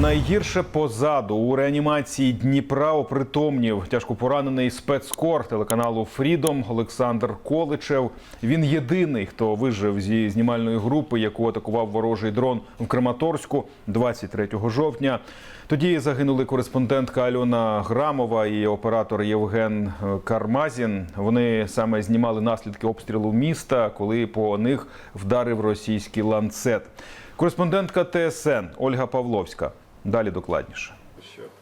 Найгірше позаду у реанімації Дніпра опритомнів тяжко поранений спецкор телеканалу Фрідом Олександр Количев. Він єдиний, хто вижив зі знімальної групи, яку атакував ворожий дрон в Краматорську 23 жовтня. Тоді загинули кореспондентка Альона Грамова і оператор Євген е, Кармазін. Вони саме знімали наслідки обстрілу міста, коли по них вдарив російський ланцет. Кореспондентка ТСН Ольга Павловська. Далі докладніше.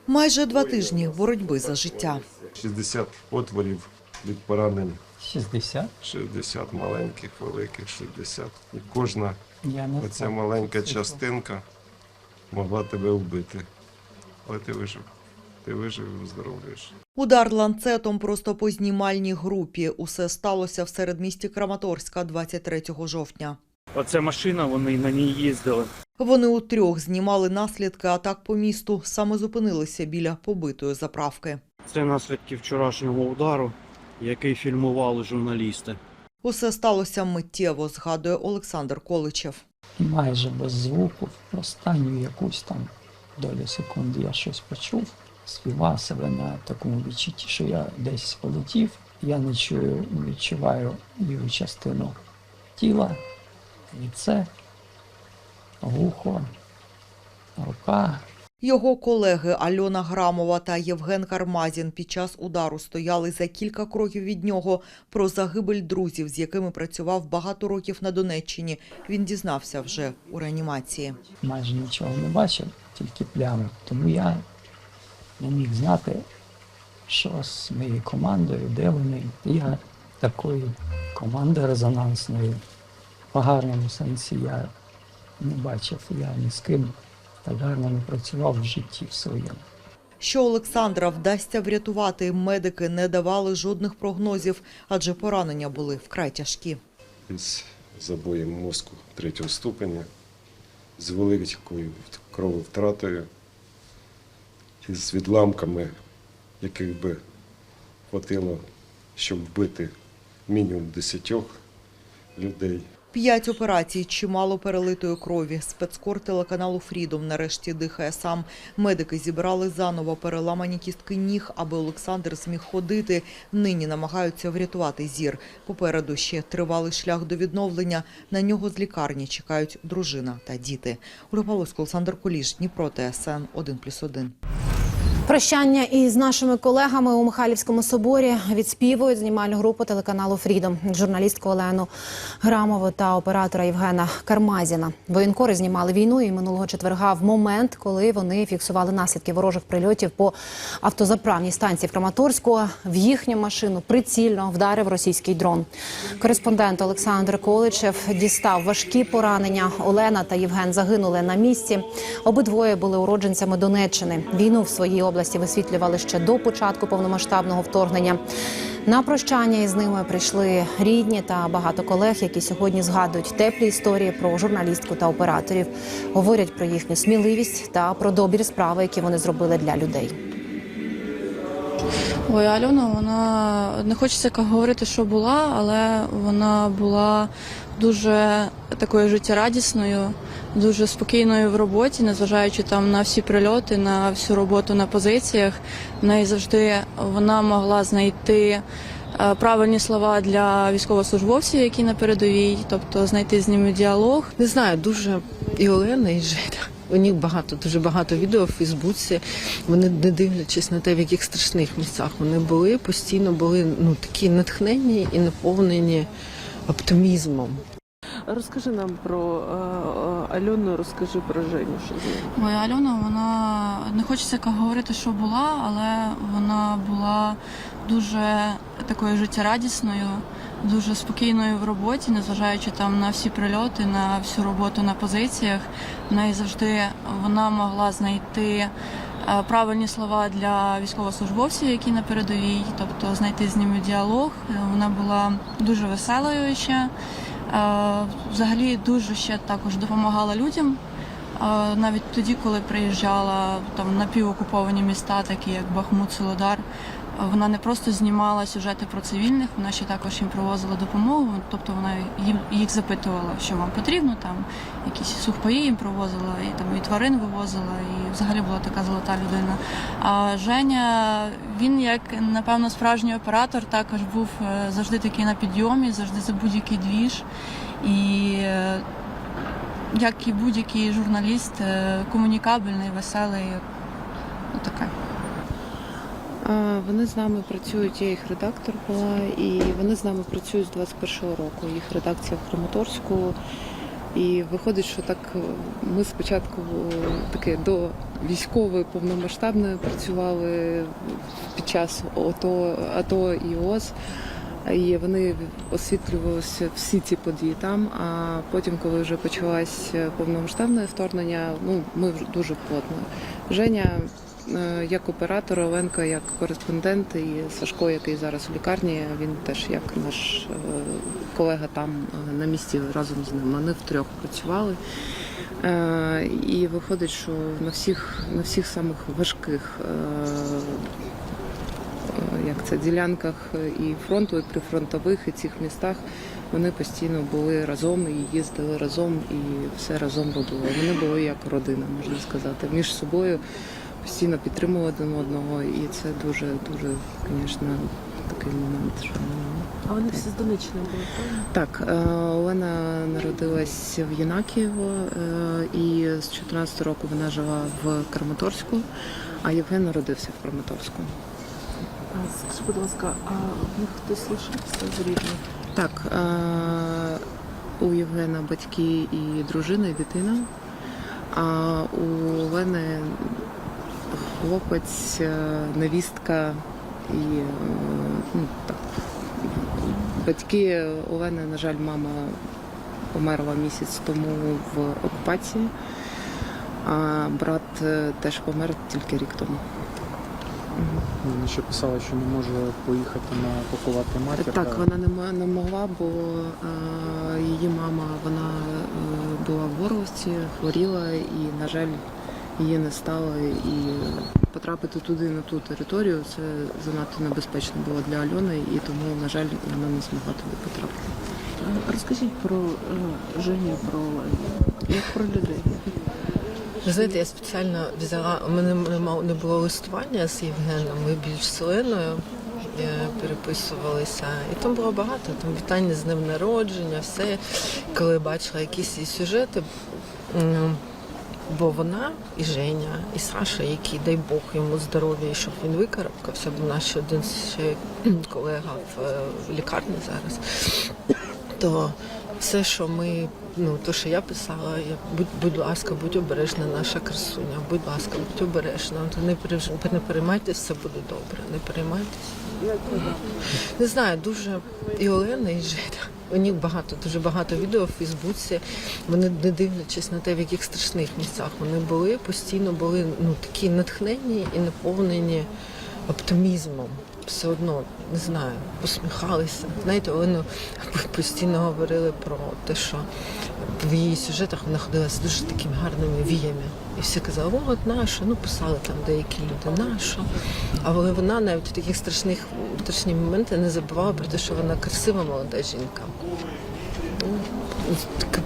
Майже два тижні боротьби за життя. 60 отворів від поранень, 60. 60 маленьких, великих, 60. І кожна оця маленька частинка могла тебе вбити. Але ти вижив. Ти вижив і виздоровлюєш. Удар ланцетом просто по знімальній групі. Усе сталося в середмісті Краматорська 23 жовтня. Оце машина, вони на ній їздили. Вони утрьох знімали наслідки атак по місту, саме зупинилися біля побитої заправки. Це наслідки вчорашнього удару, який фільмували журналісти. Усе сталося миттєво, згадує Олександр Количев. майже без звуку. Останню якусь там долю секунди я щось почув, співав себе на такому відчутті, що я десь полетів. Я не чую, не відчуваю ліву частину тіла, лице, вухо, рука. Його колеги Альона Грамова та Євген Кармазін під час удару стояли за кілька кроків від нього. Про загибель друзів, з якими працював багато років на Донеччині. Він дізнався вже у реанімації. майже нічого не бачив, тільки плями. Тому я не міг знати, що з моєю командою, де вони. Я такої команди резонансної, в гарному сенсі я не бачив, я ні з ким так гарно не працював в житті в своєму. Що Олександра вдасться врятувати, медики не давали жодних прогнозів, адже поранення були вкрай тяжкі. Із забоєм мозку третього ступеня, з великою крововтратою, з відламками, яких би хватило, щоб вбити мінімум десятьох людей. П'ять операцій, чимало перелитої крові. Спецкор телеканалу Фрідом нарешті дихає сам. Медики зібрали заново переламані кістки ніг, аби Олександр зміг ходити. Нині намагаються врятувати зір. Попереду ще тривалий шлях до відновлення. На нього з лікарні чекають дружина та діти. Олександр Куліш, Дніпро, ТСН 1+,1. Прощання із нашими колегами у Михайлівському соборі відспівують знімальну групу телеканалу Фрідом, журналістку Олену Грамову та оператора Євгена Кармазіна. Воєнкори знімали війну і минулого четверга в момент, коли вони фіксували наслідки ворожих прильотів по автозаправній станції в Краматорську. В їхню машину прицільно вдарив російський дрон. Кореспондент Олександр Количев дістав важкі поранення. Олена та Євген загинули на місці. Обидвоє були уродженцями Донеччини. Війну в своїй області висвітлювали ще до початку повномасштабного вторгнення. На прощання із ними прийшли рідні та багато колег, які сьогодні згадують теплі історії про журналістку та операторів, говорять про їхню сміливість та про добрі справи, які вони зробили для людей. Ой, Альона, вона не хочеться говорити, що була, але вона була дуже такою життєрадісною, дуже спокійною в роботі, незважаючи там на всі прильоти, на всю роботу на позиціях. В неї завжди вона могла знайти е, правильні слова для військовослужбовців, які на передовій, тобто знайти з ними діалог. Не знаю, дуже і Олена, і Женя. У них багато, дуже багато відео в Фейсбуці. Вони не дивлячись на те, в яких страшних місцях вони були, постійно були ну такі натхнені і наповнені оптимізмом. Розкажи нам про е, е, Альону, розкажи про Женю, що з нею. Ой, Альона, вона не хочеться говорити, що була, але вона була дуже такою життєрадісною, дуже спокійною в роботі, незважаючи там на всі прильоти, на всю роботу на позиціях. В неї завжди вона могла знайти е, правильні слова для військовослужбовців, які на передовій, тобто знайти з ними діалог. Е, Вона була дуже веселою ще. Е, Взагалі дуже ще також допомагала людям. Навіть тоді, коли приїжджала там напівокуповані міста, такі як Бахмут, Солодар, Вона не просто знімала сюжети про цивільних, вона ще також їм привозила допомогу. Тобто вона їх запитувала, що вам потрібно, там якісь сухпаї їм привозила, і там і тварин вивозила, і взагалі була така золота людина. А Женя, він як напевно справжній оператор, також був е, завжди такий на підйомі, завжди за будь-який двіж. І е, як і будь-який журналіст, е, комунікабельний, веселий. Отаке. А, Вони з нами працюють, я їх редактор була, і вони з нами працюють з 21-го року. Їх редакція в Краматорську. І виходить, що так е, ми спочатку е, таке до військової повномасштабної працювали під час АТО, АТО і ООС. І вони освітлювалися всі ці події там. А потім, коли вже почалось повномасштабне вторгнення, ну ми дуже плотно. Женя як оператор, Оленка як кореспондент, і Сашко, який зараз у лікарні, він теж як наш е, колега там е, на місці разом з ним. Вони втрьох працювали. Е, І виходить, що на всіх на всіх самих важких е, е, як це ділянках і фронту, і прифронтових, і цих містах вони постійно були разом і їздили разом, і все разом робили. Вони були як родина, можна сказати, між собою постійно підтримували один одного, і це дуже, дуже, звісно, такий момент. Що А вони всі з Донеччини були, так, е, Олена народилась в Єнакієво, е, і з 14 року вона жила в Краматорську, а Євген народився в Краматорську. Скажи, будь ласка, а в них хтось лишився з рідних? Так, е, у Євгена батьки і дружина, і дитина. А у Олени хлопець, е, невістка і е, ну, так. батьки Олени, на жаль, мама померла місяць тому в окупації, а брат е, теж помер тільки рік тому. Вона ще писала, що не може поїхати на поховати матір. Так, та- вона не, не могла, бо е, її мама вона е, була в Горловці, хворіла і, на жаль, її не стало. І потрапити туди на ту територію це занадто небезпечно було для Альони, і тому, на жаль, вона не змогла туди потрапити. Розкажіть про е, Женю, про як про людей. Знаєте, я спеціально взяла, у мене не було листування з Євгеном, ми більш з Оленою е, переписувалися. І там було багато, там вітання з днем народження, все. Коли бачила якісь її сюжети, бо вона і Женя, і Саша, який, дай Бог йому здоров'я, і щоб він викарабкався, бо наш один ще колега в, е, в лікарні зараз. То все, що ми, ну то, що я писала, я будь, будь ласка, будь обережна, наша красуня, будь ласка, будь обережна. То не не переймайтесь, все буде добре. Не переймайтесь. Не знаю, дуже і Олена, і Женя. У них багато, дуже багато відео в Фейсбуці. Вони не дивлячись на те, в яких страшних місцях вони були, постійно були ну такі натхнені і наповнені оптимізмом. Все одно не знаю, посміхалися. Знаєте, Олену постійно говорили про те, що в її сюжетах вона ходила з дуже такими гарними віями. І всі казали, от наша, ну писали там деякі люди, наша. Але вона навіть в таких страшних страшні моменти не забувала про те, що вона красива молода жінка.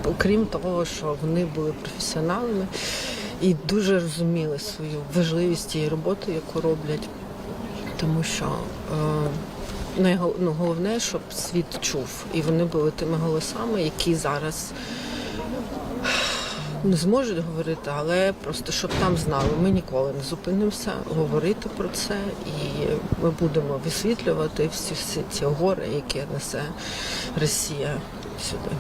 Ну, Крім того, що вони були професіоналами і дуже розуміли свою важливість тієї роботи, яку роблять. Тому що е, ну, головне, щоб світ чув. І вони були тими голосами, які зараз не зможуть говорити, але просто щоб там знали, ми ніколи не зупинимося говорити про це, і ми будемо висвітлювати всі, всі ці гори, які несе Росія сюди.